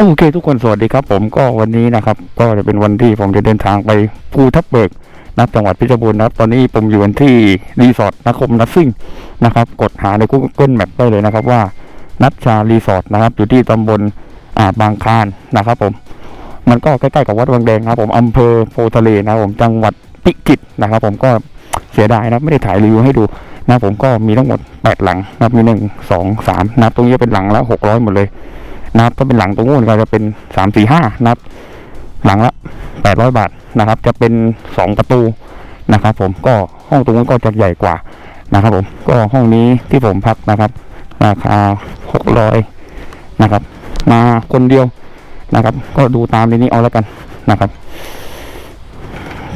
โอเค ทุกคนสวัสดีครับ ผมก็วันนี้นะครับก็จะเป็นวันที่ผมจะเดินทางไปภูทับเบิกนับจังหวัดเพชรบูรณ์นะตอนนี้ผมอยู่กันที่รีสอร์ทนคมนัทซิ่งนะครับ กดหาใน Google Map ได้เลยนะครับว่านัทชารีสอร์ทนะครับ อยู่ที่ตำบลอ่าบางคานนะครับผมมันก็ใกล้ๆกับวัดวังแดงครับผมอำเภอโพทะเลนะผมจังหวัดพิจิตรนะครับ ผมก็เสียดายนะไม่ได้ถ่ายรีวิวให้ดูนะผมก็มีทั้งหมดแปดหลังนะมีหนึ่งสองสามนับตรงนี้เป็นหลังละหกร้อยหมดเลย นะครับถ้าเป็นหลังตรงนู้นก็จะเป็นสามสี่ห้านะครับ หลังละแปดร้อยบาทนะครับ จะเป็นสองประตูนะครับ ผมก็ห้องตรงนู้นก็จะใหญ่กว่านะครับ ผมก็ห้องนี้ที่ผมพักนะครับ ราคาหกร้อยนะครับ มาคนเดียวนะครับ ก็ดูตามในนี้เอาแล้วกันนะครับ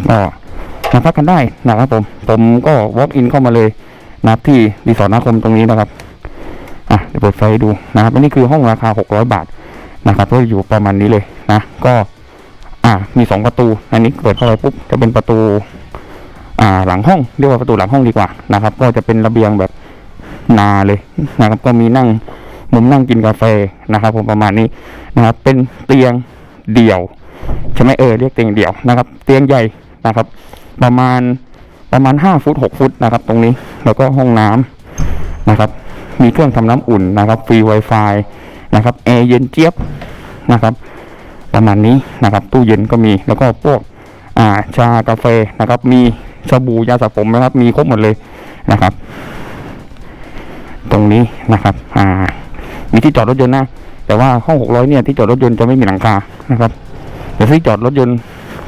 ก็มาพักกันได้นะครับ ผม ผมก็ walk in เข้ามาเลยนะครับที่รีสอร์นาคมตรงนี้นะครับ อะเดี๋ยวเปิดไฟดูนะครับอันนี้คือห้องราคา 600 บาทนะครับก็อยู่ประมาณนี้เลยนะก็อ่ามีสองประตู อันนี้เปิดเข้าไปปุ๊บจะเป็นประตูอ่าหลังห้องเรียกว่าประตูหลังห้องดีกว่านะครับ ก็จะเป็นระเบียงแบบนาเลยนะครับ ก็มีนั่งมุมนั่งกินกาแฟนะครับผมประมาณนี้นะครับ เป็นเตียงเดี่ยวใช่ไหมเออเรียกเตียงเดี่ยวนะครับ เตียงใหญ่นะครับ ประมาณประมาณห้าฟุตหกฟุตนะครับ ตรงนี้แล้วก็ห้องน้ำนะครับ มีเครื่องทำน้ำอุ่นนะครับฟรี Wi-Fi นะครับแอร์เย็นเจี๊ยบนะครับ ประมาณนี้นะครับ ตู้เย็นก็มีแล้วก็พวกอ่าชากาแฟนะครับ มีสบู่ยาสระผมนะครับ มีครบหมดเลยนะครับ ตรงนี้นะครับ อ่า มีที่จอดรถยนต์นะแต่ว่าห้องหกร้อยเนี่ยที่จอดรถยนต์จะไม่มีหลังคานะครับแต่ที่จอดรถยนต์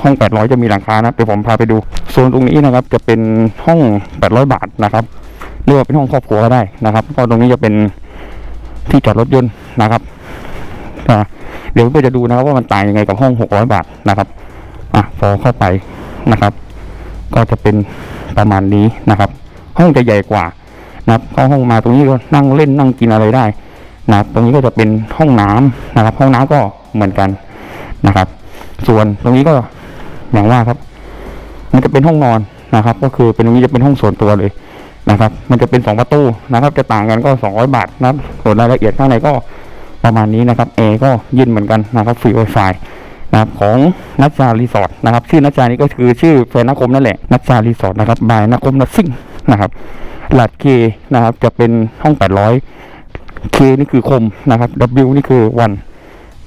ห้องแปดร้อยจะมีหลังคานะเดี๋ยวผมพาไปดูโซนตรงนี้นะครับ จะเป็นห้องแปดร้อยบาทนะครับ เรียกว่าเป็นห้องครอบครัวก็ได้นะครับ ก็ตรงนี้จะเป็นที่จอดรถยนต์นะครับเดี๋ยวเราจะดูนะครับว่ามันต่างยังไงกับห้องหกร้อยบาทนะครับอะพอเข้าไปนะครับ ก็จะเป็นประมาณนี้นะครับ ห้องจะใหญ่กว่านะครับเข้าห้องมาตรงนี้ก็นั่งเล่นนั่งกินอะไรได้นะตรงนี้ก็จะเป็นห้องน้ำนะครับ ห้องน้ำก็เหมือนกันนะครับ ส่วนตรงนี้ก็อย่างว่าครับ มันจะเป็นห้องนอนนะครับ ก็คือเป็นตรงนี้จะเป็นห้องส่วนตัวเลย นะครับ มันจะเป็นสองประตูนะครับ จะต่างกันก็สองร้อยบาทนะครับส่วนรายละเอียดข้างในก็ประมาณนี้นะครับเอก็ยื่นเหมือนกันนะครับฟรี Wi-Fi นะครับของนัชชารีสอร์ทนะครับชื่อนัชชานี่ก็คือชื่อแฟนนักคมนั่นแหละนัชชารีสอร์ทนะครับบายนักคมนัทซิ่งนะครับหลัดเคนะครับจะเป็นห้องแปดร้อยเคนี่คือคมนะครับ W นี่คือวัน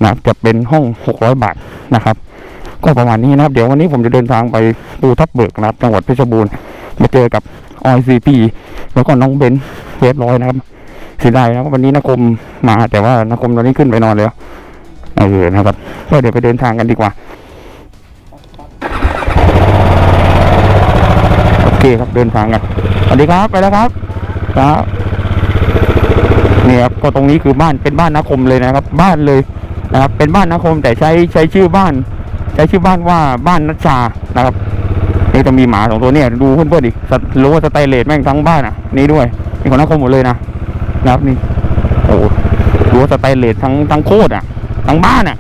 นะครับจะเป็นห้องหกร้อยบาทนะครับก็ประมาณนี้นะครับ เดี๋ยววันนี้ผมจะเดินทางไปปูทับเบิกนะครับจังหวัดเพชรบูรณ์มาเจอกับ ออยซีพีแล้วก็น้องเบนเรียบร้อยนะครับเสียดายนะวันนี้นักคมมาแต่ว่านักคมตอนนี้ขึ้นไปนอนแล้วเออนะครับก็เดี๋ยวไปเดินทางกันดีกว่าโอเคครับเดินทางกันสวัสดีครับไปแล้วครับครับนี่ครับก็ตรงนี้คือบ้านเป็นบ้านนักคมเลยนะครับ บ้านเลยนะครับ เป็นบ้านนักคมแต่ใช้ใช้ชื่อบ้าน ใช้ชื่อบ้านว่าบ้านนัชชานะครับ นี่จะมีหมาสองตัวเนี่ยดูเพื่อนๆดิสัตว์รู้ว่าสไตเลสแม่งทั้งบ้านอะ นี่ด้วยนี่ของนักคมหมดเลยนะนะครับนี่โอ้โหดูว่าสไตเลสทั้งทั้งโคตรอะ ทั้งบ้านอะ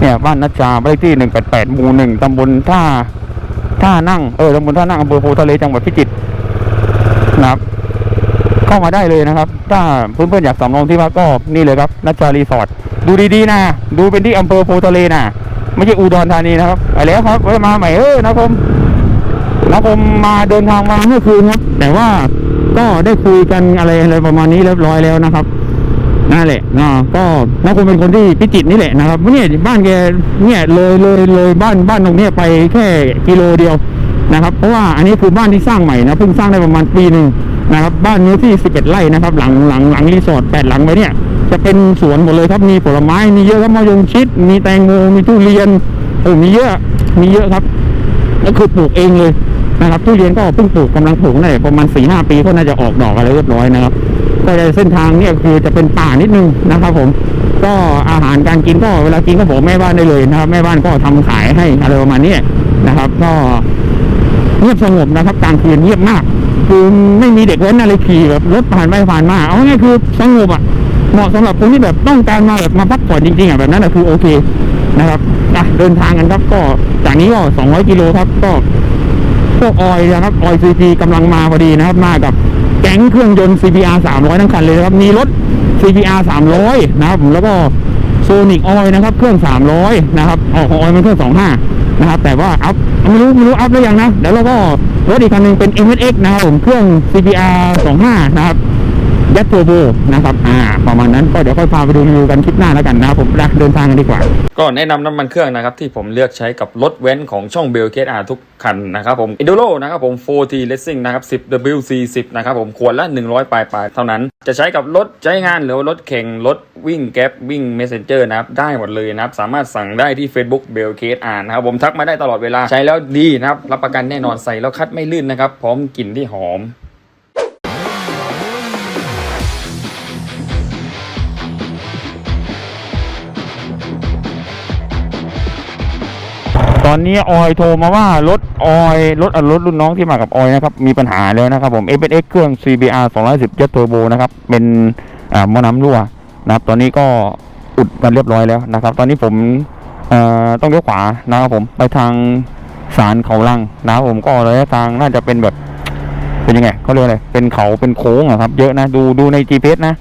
เนี่ยบ้านนัชชาบ้านที่หนึ่งแปดแปดหมู่หนึ่งตำบลท่าท่านั่งเออตำบลท่านั่งอำเภอโพทะเลจังหวัดพิจิตรนะครับเข้ามาได้เลยนะครับ ถ้าเพื่อนๆอยากสำรองที่พักก็นี่เลยครับนัชชารีสอร์ทดูดีๆนะดูเป็นที่อำเภอโพทะเลนะไม่ใช่อุดรธานีนะครับไปแล้วครับไว้มาใหม่เออนะครับ แล้วผมมาเดินทางมาเมื่อคืนครับ แต่ว่าก็ได้คุยกันอะไรอะไรประมาณนี้เรียบร้อยแล้วนะครับนั่นแหละนะก็นักคงเป็นคนที่พิจิตรนี่แหละนะครับเนี่ยบ้านแกเนี่ยเลยเลยเลยบ้านบ้านตรงนี้ไปแค่กิโลเดียวนะครับ เพราะว่าอันนี้คือบ้านที่สร้างใหม่นะเพิ่งสร้างได้ประมาณปีหนึ่งนะครับ บ้านเนื้อที่ 11 ไร่นะครับ หลังหลังหลังรีสอร์ท8หลังไว้เนี่ย จะเป็นสวนหมดเลยครับมีผลไม้มีเยอะครับมะยงชิด มีแตงโมมีทุเรียนโอ้มีเยอะมีเยอะครับก็คือปลูกเองเลย นะครับทุเรียนก็เพิ่งปลูกกำลังปลูกได้ประมาณสี่ห้าปีก็น่าจะออกดอกอะไรเรียบร้อยนะครับก็ในเส้นทางเนี่ยคือจะเป็นป่านิดนึงนะครับ ผม ก็อาหารการกินก็เวลากินก็บอกแม่บ้านได้เลยนะครับแม่บ้านก็ทำขายให้อะไรประมาณนี้นะครับ ก็เงียบสงบนะครับกลางคืนเงียบมาก คือไม่มีเด็กแว้นอะไรขี่แบบรถผ่านไปผ่านมาเอาง่ายคือสงบอะเหมาะสำหรับคนที่แบบต้องการมาแบบมาพักผ่อนจริงๆอะแบบนั้นอะคือโอเคนะครับอะเดินทางกันครับ ก็จากนี้ก็200กิโลครับก็ พวกออยนะครับออยซีพีกำลังมาพอดีนะครับ มากับแก๊งเครื่องยนต์ CBR 300 ทั้งคันเลยนะครับ มีรถ CBR 300 นะครับ แล้วก็โซนิกออยนะครับ เครื่อง 300 นะครับ ออกของออยมันเครื่อง 25 นะครับ แต่ว่าอัพไม่รู้ไม่รู้อัพหรือยังนะ เดี๋ยวเราก็รถอีกคันหนึงเป็น MSX นะครับผมเครื่อง CBR 25 นะครับ ยัดโทโบนะครับอ่าประมาณนั้นก็เดี๋ยวค่อยพาไปดูรีวิวกันคลิปหน้าแล้วกันนะครับผมไปเดินทางกันดีกว่า ก็แนะนำน้ำมันเครื่องนะครับที่ผมเลือกใช้กับรถเว้นของช่องเบลเคสอาทุกคันนะครับผม e n d u r o นะครับผม 4T Racing นะครับ 10 WC10 นะครับผมขวดละ 100 ปลายปลายเท่านั้น จะใช้กับรถใช้งานหรือรถแข่งรถวิ่งแก๊ปวิ่ง Messenger นะครับได้หมดเลยนะครับสามารถสั่งได้ที่ Facebook เบลเคสอานะครับผมทักมาได้ตลอดเวลาใช้แล้วดีนะครับรับประกันแน่นอนใส่แล้วคัดไม่ลื่นนะครับพร้อมกลิ่นที่หอม ตอนนี้ออยโทรมาว่ารถออยรถอะรถรุ่นน้องที่มากับออยนะครับมีปัญหาแล้วนะครับผม f s x เครื่อง CBR 210 Jet Turbo นะครับเป็นอ่ามอน้ำรั่วนะครับ ตอนนี้ก็อุดกันเรียบร้อยแล้วนะครับ ตอนนี้ผมเอ่อต้องเลี้ยวขวานะครับผมไปทางสารเขาลังนะครับผมก็ระยะทางน่าจะเป็นแบบเป็นยังไงเขาเรียกอะไรเป็นเขาเป็นโค้งอะครับ เยอะนะดูดูใน GPS นะ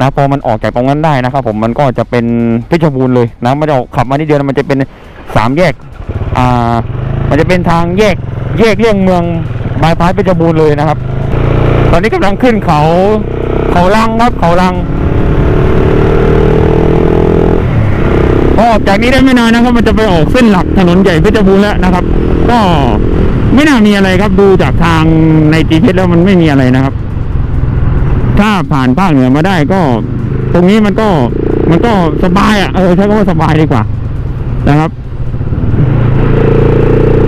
นะพอมันออกจากตรงนั้นได้นะครับผมมันก็จะเป็นเพชรบูรณ์เลยนะมันจะขับมานิดเดียวมันจะเป็นสามแยก อ่า มันจะเป็นทางแยกแยกเลี่ยงเมืองบายพาสเพชรบูรณ์เลยนะครับ ตอนนี้กำลังขึ้นเขา เขาลังครับ เขาลังพอออกจากนี้ได้ไม่นานนะครับ มันจะไปออกเส้นหลักถนนใหญ่เพชรบูรณ์แล้วนะครับ ก็ไม่น่ามีอะไรครับดูจากทางในจีเพแล้วมันไม่มีอะไรนะครับ ถ้าผ่านภาคเหนือมาได้ก็ ตรงนี้มันก็มันก็สบายอะเออใช้คำว่าสบายดีกว่านะครับ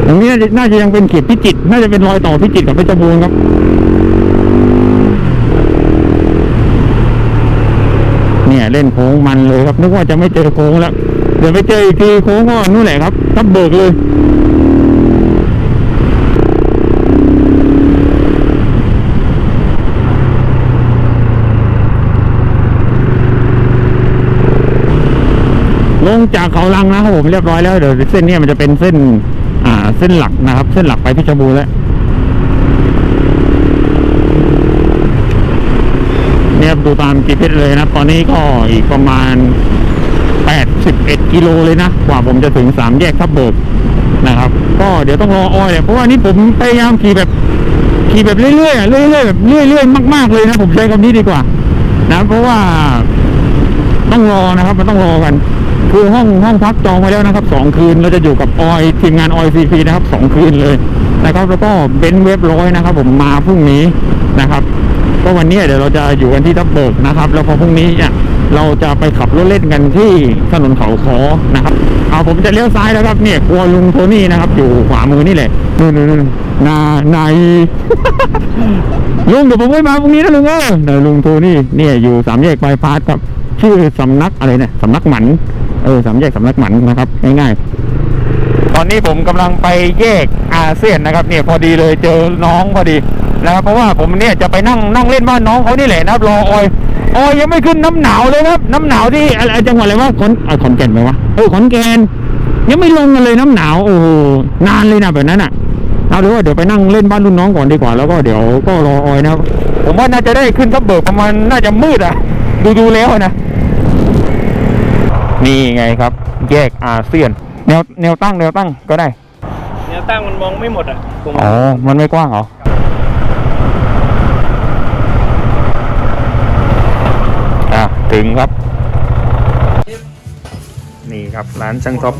ตรงนี้น่าจะยังเป็นเขตพิจิตรน่าจะเป็นรอยต่อพิจิตรกับเพชรบูรณ์ครับเนี่ยเล่นโค้งมันเลยครับ นึกว่าจะไม่เจอโค้งแล้ว เดี๋ยวไปเจออีกทีโค้งก็นู่นแหละครับทับเบิกเลยลงจากเขาลังนะครับผมเรียบร้อยแล้วเดี๋ยวเส้นนี้มันจะเป็นเส้น เส้นหลักนะครับ เส้นหลักไปเพชรบูรณ์แล้วเนี่ยดูตามกีเพชรเลยนะ ตอนนี้ก็อีกประมาณ 81 กิโลเลยนะ กว่าผมจะถึงสามแยกทับเบิกนะครับ ก็เดี๋ยวต้องรอออยเพราะว่านี่ผมพยายามขี่แบบขี่แบบเรื่อยๆอะเรื่อยๆแบบเรื่อยๆมาก ๆเลยนะผมใช้คำนี้ดีกว่า นะเพราะว่าต้องรอนะครับ มันต้องรอกัน คือห้องห้องพักจองไว้แล้วนะครับสองคืนเราจะอยู่กับออยทีมงานออยซีพีนะครับสองคืนเลยนะครับ แล้วก็เบนเว็บร้อยนะครับ ผมมาพรุ่งนี้นะครับก็วันนี้เดี๋ยวเราจะอยู่กันที่ทับเบิกนะครับ แล้วพอพรุ่งนี้เนี่ยเราจะไปขับรถเล่นกันที่ถนนเขาคอนะครับ เอาผมจะเลี้ยวซ้ายแล้วครับเนี่ยครัวลุงโทนี่นะครับ อยู่ขวามือนี่แหละนู่นนู่นนู่นาในลุงเดี๋ยวผมไม่มาพรุ่งนี้นะลุงเออเดี๋ยวลุงโทนี่เนี่ยอยู่สามแยกบายพาสครับชื่อสำนักอะไรเนี่ยสำนักหมัน เออสามแยกสำนักหมันนะครับ ง่ายๆ ตอนนี้ผมกำลังไปแยกอาเซียนนะครับ เนี่ยพอดีเลยเจอน้องพอดีนะครับ เพราะว่าผมเนี่ยจะไปนั่งนั่งเล่นบ้านน้องเขานี่แหละนะครับรอออยออยยังไม่ขึ้นน้ำหนาวเลยนะครับ น้ำหนาวที่อะไรจังหวัดอะไรวะขอนอะขอนแก่นไหมวะเออขอนแก่นยังไม่ลงกันเลยน้ำหนาวโอ้โหนานเลยนะแบบนั้นอะเอาเดี๋ยวว่าเดี๋ยวไปนั่งเล่นบ้านรุ่นน้องก่อนดีกว่าแล้วก็เดี๋ยวก็รอออยนะครับผมว่าน่าจะได้ขึ้นทับเบิกประมาณน่าจะมืดอะ ดูดูแล้วนะ นี่ไงครับ แยกอาเซียน แนวแนวตั้งแนวตั้งก็ได้ แนวตั้งมันมองไม่หมดอะผมอ๋อ มันไม่กว้างเหรอ อะ ถึงครับ นี่ครับร้านช่างท็อป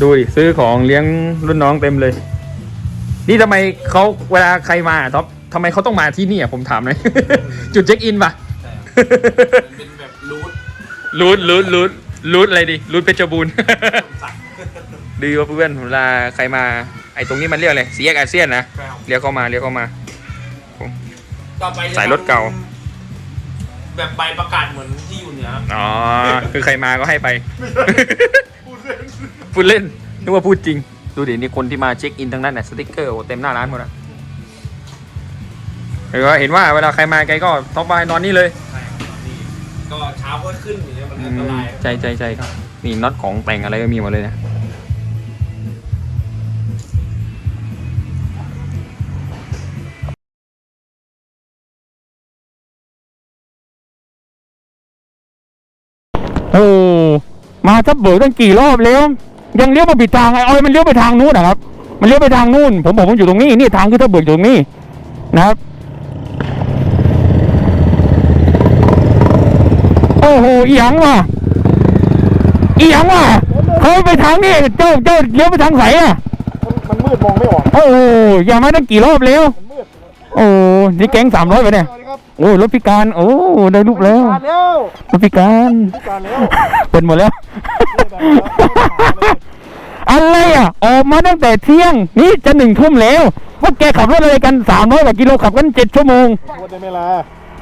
ดูดิ ซื้อของเลี้ยงรุ่นน้องเต็มเลย นี่ทำไมเขาเวลาใครมาท็อปทำไมเขาต้องมาที่นี่อะผมถามหน่อยจุดเช็คอินป่ะเป็นแบบรูทรูทรูทรูท รูทอะไรดิรูทเพชรบูรณ์ ดีว่าเพื่อนเวลาใครมา ไอ้ตรงนี้มันเรียกอะไรสี่แยกอาเซียนนะ เรียกเข้ามาเรียกเข้ามา ต่อไปสายรถเก่า แบบใบประกาศเหมือนที่อยู่เหนืออ๋อ คือใครมาก็ให้ไป พูดเล่น นึกว่าพูดจริง ดูดินี่คนที่มาเช็คอินทั้งนั้นน่ะสติ๊กเกอร์โอ้เต็มหน้าร้านหมดอะเห็นว่าเห็นว่าเวลาใครมาแกก็ท็อปบายนอนนี่เลย ก็เช้าก็ขึ้นอย่างเงี้ยมันอันตราย ใช่ใช่ใช่ครับนี่น็อตของแต่งอะไรก็มีหมดเลยนะโอ้มาทับเบิกตั้งกี่รอบแล้ว ยังเลี้ยวมาผิดทางไอ้ออยมันเลี้ยวไปทางนู้นนะครับ มันเลี้ยวไปทางนู้นผมบอกผมอยู่ตรงนี้นี่ทางคือทับเบิกอยู่ตรงนี้นะครับ อ้โหอีหยังวะอีหยังวะเขาไปทางนี้เจ้าเจ้าเลี้ยวไปทางไหนอะมันมืดมองไม่ออก โอ้โหอย่ามาตั้งกี่รอบแล้วมันมืดโอ้นี่แก๊งสามร้อยไปเนี่ยสวัสดีครับโอ้ยรถพิการ โอ้ได้รูปแล้วการแล้วรถพิการพิการแล้วเป็นหมดแล้ว อะไรอะ ออกมาตั้งแต่เที่ยง นี่จะหนึ่งทุ่มแล้วว่าแกขับรถอะไรกันสามร้อยกว่ากิโลขับกันเจ็ดชั่วโมงวั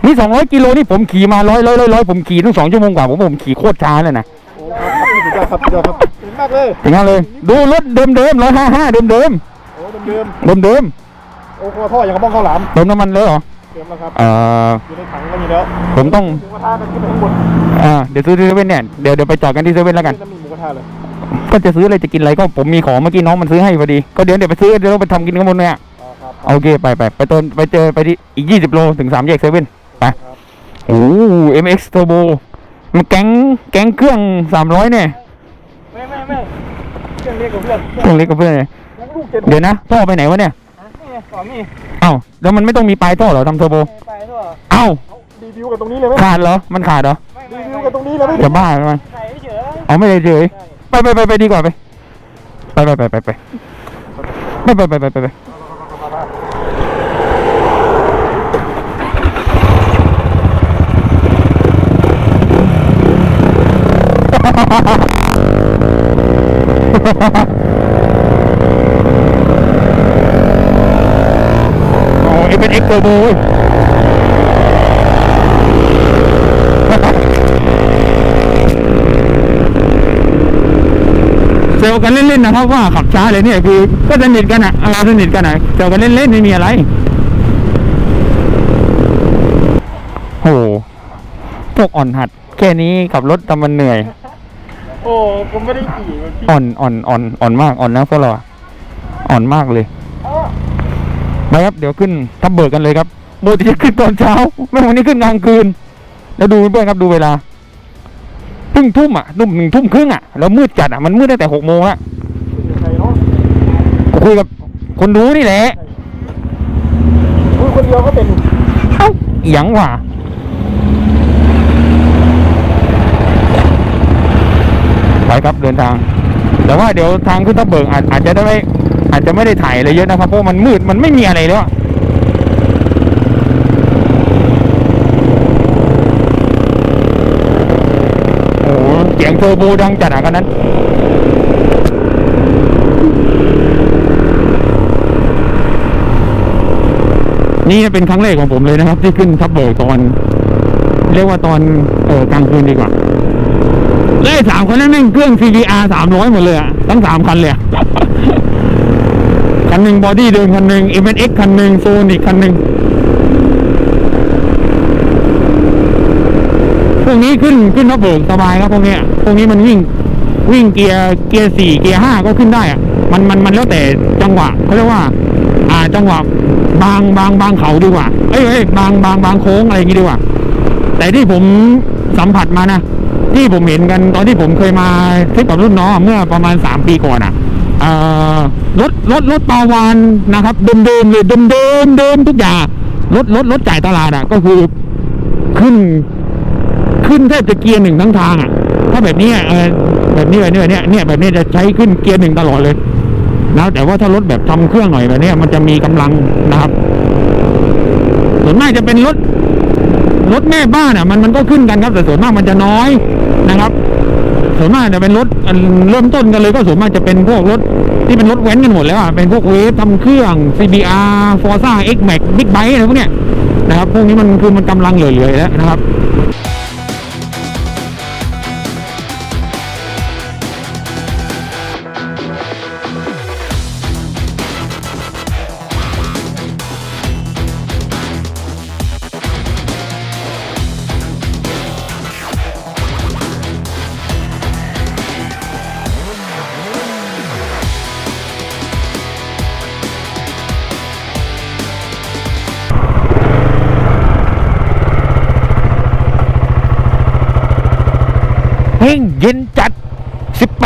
นได้เวลานี่สองร้อยกิโลนี่ผมขี่มาร้อยร้อยร้อยร้อยผมขี่ตั้งสองชั่วโมงกว่าผมผมขี่โคตรช้าเลยนะโอ้ครับสุดยอดครับสุดยอดครับถึงมากเลยถึงนั้นเลย ดูรถเดิมเดิมร้อยห้าห้าเดิมเดิมโอ้เดิมเดิมเดิมๆโอ้คอท่ออย่างกระบ้องข้าวหลามเติมน้ำมันเลยเหรอเติมแล้วครับเอ่ออยู่ในถังก็มีแล้วผมต้องหมูกระทะกันขึ้นไปข้างบนอ่าเดี๋ยวซื้อที่เซเว่นเนี่ยเดี๋ยวเดี๋ยวไปจอดกันที่เซเว่นแล้วกันน้ำมีหมูกระทะเลยก็จะซื้ออะไรจะกินอะไรก็ผมมีของเมื่อกี้น้องมันซื้อให้พอดีก็เดี๋ยวเดี๋ยวไปซื้อเดี๋ยวเราไปทำกินข้างบนเนี่ยอ๋อครับโอเคไปไปไปต้นไปเจอไปที่อีกยี่สิบโลถึงสามแยกเซเว่น ไปโอ้เอ็มเอ็กซ์เทอร์โบมันแก๊งแก๊งเครื่องสามร้อยเนี่ยไม่ไม่ไม่เพื่อนเรียกกับเพื่อนเครื่องเล็กกับเพื่อนเนี่ยยังลูกเจ็ดเดี๋ยวนะท่อไปไหนวะเนี่ยนี่สอนนี่เอ้าแล้วมันไม่ต้องมีปลายท่อเหรอทำเทอร์โบไปทั่วเอ้ารีวิวกันตรงนี้เลยไหมขาดเหรอมันขาดเหรอรีวิวกันตรงนี้เลยไหมจะบ้าไหมใส่เฉยเอาไม่ได้เฉยไปไปไปไปดีกว่าไปไปไปไปไปไปไปไปไปไปไปไป โอ้เอ็เป็นเอ็กเทอร์โบเว้ยเซลกันเล่นๆนะครับว่าขับช้าเลยเนี่ยคือก็สนิทกันอะเราสนิทกันอะเซลกันเล่นๆไม่มีอะไรโอ้โหพวกอ่อนหัด แค่นี้ขับรถทำมันเหนื่อย โอ้ผมไม่ได้ขี่มันพี่อ่อนอ่อนอ่อนอ่อนมากอ่อนนะพวกเราอะอ่อนมากเลยไปครับเดี๋ยวขึ้นทับเบิกกันเลยครับโบที่จะขึ้นตอนเช้าไม่วันนี้ขึ้นกลางคืน แล้วดูเพื่อนครับดูเวลาเพิ่งทุ่มอะทุ่มหนึ่งทุ่มครึ่งอะแล้วมืดจัดอะมันมืดตั้งแต่หกโมงแล้วใครเนาะคุยกับคนรู้นี่แหละ คุยคนเดียวก็เป็นเอ้าเอียงว่ะ ไปครับเดินทาง แต่ว่าเดี๋ยวทางขึ้นทับเบิกอาจอาจจะได้ไม่อาจจะไม่ได้ถ่ายอะไรเยอะนะครับ เพราะมันมืดมันไม่มีอะไรแล้วโอ้โหเสียงเทอร์โบดังจัดอะกันนั้นนี่เป็นครั้งแรกของผมเลยนะครับ ที่ขึ้นทับเบิกตอน เรียกว่าตอนเออกลางคืนดีกว่า แล้วไอ้สามคนนั้นแม่งเครื่อง CBR สามร้อยหมดเลยอะทั้งสามคันเลยอะคันหนึ่งบอดี้เดิมคันหนึ่ง m n x คันหนึ่งโซนิกคันหนึ่งพวกนี้ขึ้นขึ้นทับเบิกสบายครับพวกเนี้ยพวกนี้มันวิ่งวิ่งเกียร์เกียร์สี่เกียร์ห้าก็ขึ้นได้อะมันมันมันแล้วแต่จังหวะเขาเรียกว่า อ่าจังหวะบางบางบางเขาดีกว่า เอ้ยเอ้ยบางบางบางโค้งอะไรอย่างงี้ดีกว่า แต่ที่ผมสัมผัสมานะ ที่ผมเห็นกันตอนที่ผมเคยมาทริปกับรุ่นน้องเมื่อประมาณสามปีก่อนอะเอ่อรถรถรถปาวานนะครับเดิมเดิมเลยเดิมเดิมเดิมทุกอย่างรถรถรถจ่ายตลาดอะ ก็คือขึ้น ขึ้นแทบจะเกียร์หนึ่งทั้งทางอะ ถ้าแบบนี้เออแบบนี้แบบนี้แบบนี้เนี่ยแบบนี้จะใช้ขึ้นเกียร์หนึ่งตลอดเลยนะแต่ว่าถ้ารถแบบทำเครื่องหน่อยแบบนี้มันจะมีกำลังนะครับส่วนมากจะเป็นรถ รถแม่บ้านอะมันมันก็ขึ้นกันครับแต่ส่วนมากมันจะน้อยนะครับ ส่วนมากจะเป็นรถอันเริ่มต้นกันเลยก็ส่วนมากจะเป็นพวกรถที่เป็นรถแว้นกันหมดแล้วอะเป็นพวกเวฟทำเครื่อง CBR Forza X Max Big Bike อะไรพวกเนี้ยนะครับพวกนี้มันคือมันกำลังเหลือๆแล้วนะครับ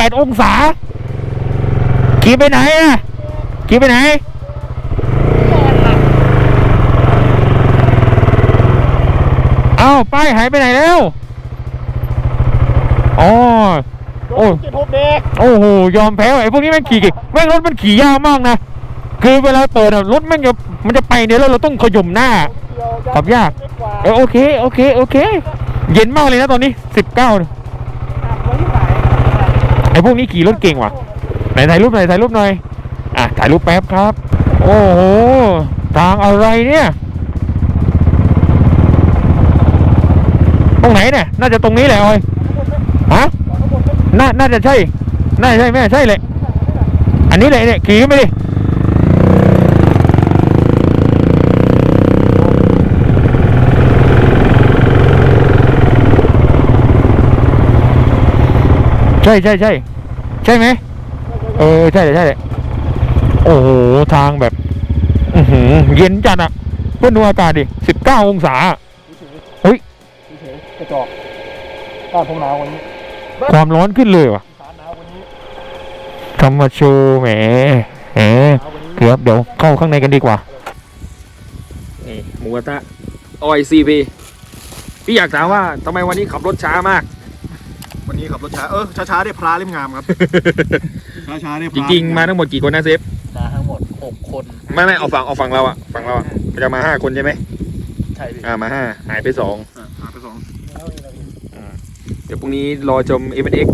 แปดองศา ขี่ไปไหนอะ ขี่ไปไหนเอาป้ายหายไปไหนแล้วอ๋อโอ้จุดทุบเด็กโอ้โห ยอมแพ้ไอ้พวกนี้แม่งขี่แม่งรถมันขี่ยาวมากนะ คือเวลาเปิดรถแม่งจะมันจะไปเนี่ยแล้วเราต้องขย่มหน้าขับยาก เออโอเค โอเค โอเค เย็นมากเลยนะตอนนี้สิบเก้า พวกนี้ขี่รถเก่งว่ะ ไหนถ่ายรูปหน่อยถ่ายรูปหน่อย อะถ่ายรูปแป๊บครับ โอ้โห ทางอะไรเนี่ย ตรงไหนเนี่ย น่าจะตรงนี้แหละออยฮะน่า น่าจะใช่ น่าจะใช่แม่ใช่เลย อันนี้เลยเนี่ยขี่ขึ้นไปดิ ช่ใช่ใช่ใช่ไหมเออใช่เลยใช่เลยโอ้โหทางแบบอือหือเย็นจัดอะเพื่อนดูอากาศดิสิบเก้าองศาอะเฉยๆกระจอกบ้านผมหนาวกวันนี้ ความร้อนขึ้นเลยว่ะสารหนาวกวันนี้ทำมาโชว์แหมแหมหนาวกวันนี้เกือบเดี๋ยวเข้าข้างในกันดีกว่านี่หมูกระทะออยซีพีพี่อยากถามว่าทำไมวันนี้ขับรถช้ามาก วันนี้ขับรถช้า เออช้าๆได้พระเล่มงามครับช้าๆได้พจระริง ๆ มาทั้งหมดกี่คนนะเซฟมาทั้งหมดหกคนไม่ไม่เอาฝั่งเอาฝั่งเราอะฝั่งเราอะจะมาห้าคนใช่ไหมใช่พี่อ่ามาห้าหายไปสองอะหาไปสองเดี๋ยวพรุ่งนี้รอชม m อ x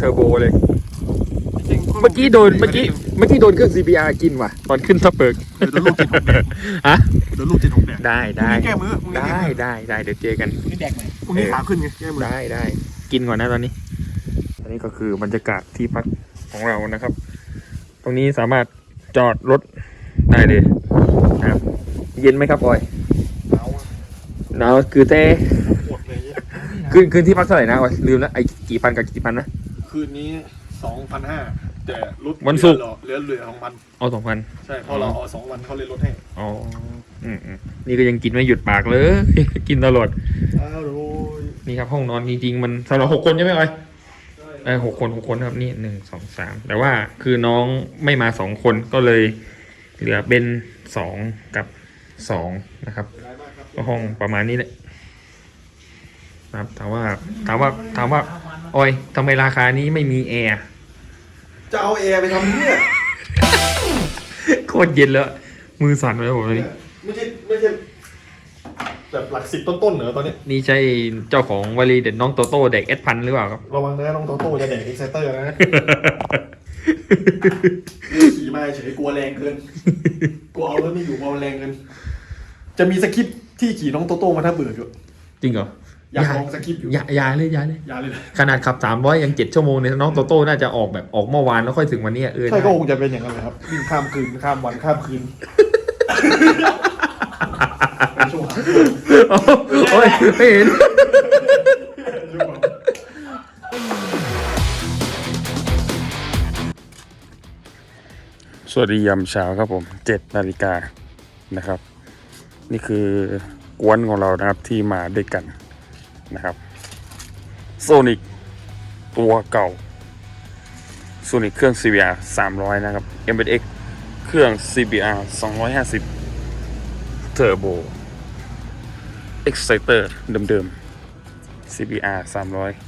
Turbo เลย จริงเมื่อกี้โดนเมื่อกี้เมื่อกี้โดนเครื่อง CBR กินว่ะ ตอนขึ้นทับเบิกเดี๋ยวลูกจิตหกแดกฮะเดี๋ยวลูกจิตหกแดกได้ได้พรุ่งนี้แก้มือพรุ่งนี้ได้แก้มือได้ได้เดี๋ยวเจอกันนี่แดกไหมพรุ่งนี้ขาขึ้นไงแก้มือได้ได้ กินก่อนนะตอนนี้ อันนี้ก็คือบรรยากาศที่พักของเรานะครับ ตรงนี้สามารถจอดรถได้เลยนะครับ เย็นไหมครับออยหนาวอะหนาวคือแต่หมดเลยเนี่ยคืนคืนที่พักเท่าไหร่นะออยลืมแล้วไอ้กี่พันกับกี่พันนะคืนนี้สองพันห้าแต่ลดวันศุกร์เหลือเหลือของมันเอาสองพันใช่เพอเราเอาสองวันเขาเลยลดให้อ๋ออืมอืมนี่ก็ยังกินไม่หยุดปากเลย กินตลอดอ้าวโอ้ย นี่ครับห้องนอนจริงๆ มันสำหรับหกคนใช่ไหมออยเออหกคนหกคนครับนี่หนึ่งสองสามแต่ว่าคือน้องไม่มาสองคนก็เลยเหลือเป็นสองกับสองนะครับ ก็ห้องประมาณนี้แหละนะครับถามว่าถามว่าถามว่าออยทำไมราคานี้ไม่มีแอร์จะเอาแอร์ไปทำเนี่ยโคตรเย็นแล้วมือสั่นเลยผมตอนนี้ไม่ใช่ไม่ใช่ แบบหลักสิบต้นๆเหรอตอนเนี้ยนี่ใช่เจ้าของวลีเด็ดน้องโตโต้เด็กเอสพันหรือเปล่าครับ ระวังนะน้องโตโต้จะแดกเอ็กไซเตอร์นะขี่มาเฉยกลัวแรงเกินกลัวเอารถไม่อยู่กลัวมันแรงเกิน จะมีสคริปต์ที่ขี่น้องโตโต้มาถ้าเบื่ออยู่จริงเหรออยากลองสคริปต์อยู่อย่าอย่าเลยอย่าเลย อย่าเลยนะขนาดขับสามร้อยยังเจ็ดชั่วโมงเนี่ยน้องโตโต้น่าจะออกแบบออกเมื่อวานแล้วค่อยถึงวันเนี้ยเออใช่ก็ได้คงจะเป็นอย่างนั้นเลยครับวิ่งข้ามคืนข้ามวันข้ามคืน ช่วโอ้ยไม่เห็นสวัสดียามเช้าครับผมเจ็ดนาฬิกานะครับ นี่คือกวนของเรานะครับที่มาด้วยกันนะครับโซนิกตัวเก่าโซนิกเครื่อง CBR 300 นะครับ m อ x เครื่อง CBR 250 Turbo Exciter เดิมๆ CBR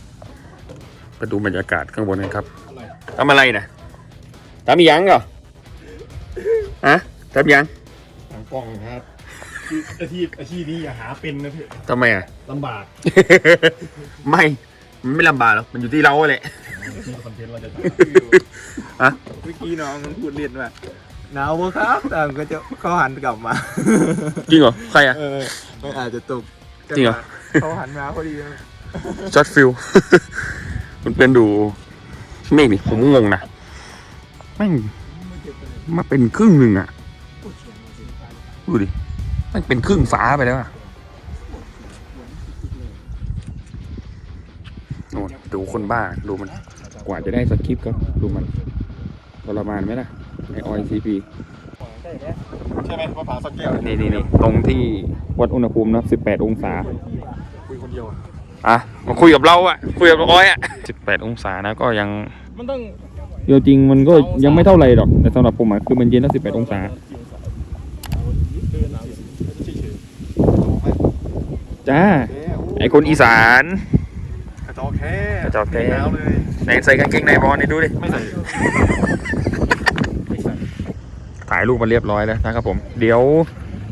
300ไปดูบรรยากาศข้างบนกันครับทำอะไรนะทำยังเหรอฮะทำยังหลังกล้องครับคืออาชีพอาชีพนี้อย่าหาเป็นนะพี่ทำไมอะลำบาก ไม่ มันไม่ลำบากหรอก มันอยู่ที่เราแหละมีคอนเทนต์เราจะอะเมื่อกี้น้องมันพูดเล่นว่า หนาวปะครับแต่ก็จะเขาหันกลับมา จริงเหรอ ใครอะ เออมันอาจจะตกจริงเหรอ เขาหันมาพอดีช็อตฟิลมันเป็นดูเมฆนี่ผมงงนะแม่งมาเป็นครึ่งหนึ่งอะดูดิมันเป็นครึ่งฟ้าไปแล้วอะโน่นดูคนบ้าดูมัน กว่าจะได้สคริปต์ก็ดูมันทรมานไหมล่ะ ไอออยซีพีใช่ไหมมาผาสักแก้วนี่นี่นี่ตรงที่วัดอุณหภูมินะ18 องศา คุยคนเดียวอะอะมาคุยกับเราอะคุยกับอ้อยอะ18 องศานะก็ยังมันต้องเดียวจริงมันก็ยังไม่เท่าไหร่หรอก แต่สำหรับผมอะคือมันเย็นตั้ง18 องศา จ้า ไอคนอีสานกระจอกแค่กระจอกแค่หนาวเลยไหนใส่กางเกงในบอลนี่ดูดิ ไม่ใส่ถ่ายรูปมาเรียบร้อยแล้วนะครับผม เดี๋ยว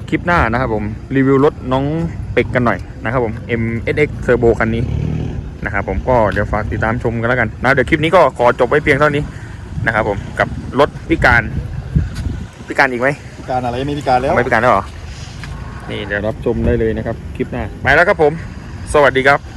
คลิปหน้านะครับผมรีวิวรถน้องเป็กกันหน่อยนะครับผม MSX Turbo คันนี้นะครับผมก็เดี๋ยวฝากติดตามชมกันแล้วกันนะเดี๋ยวคลิปนี้ก็ขอจบไว้เพียงเท่านี้นะครับผมกับรถพิการพิการอีกไหมพิการอะไรนี่พิการแล้วไม่พิการแล้วเหรอนี่เดี๋ยวรับชมได้เลยนะครับ คลิปหน้าไปแล้วครับผม สวัสดีครับ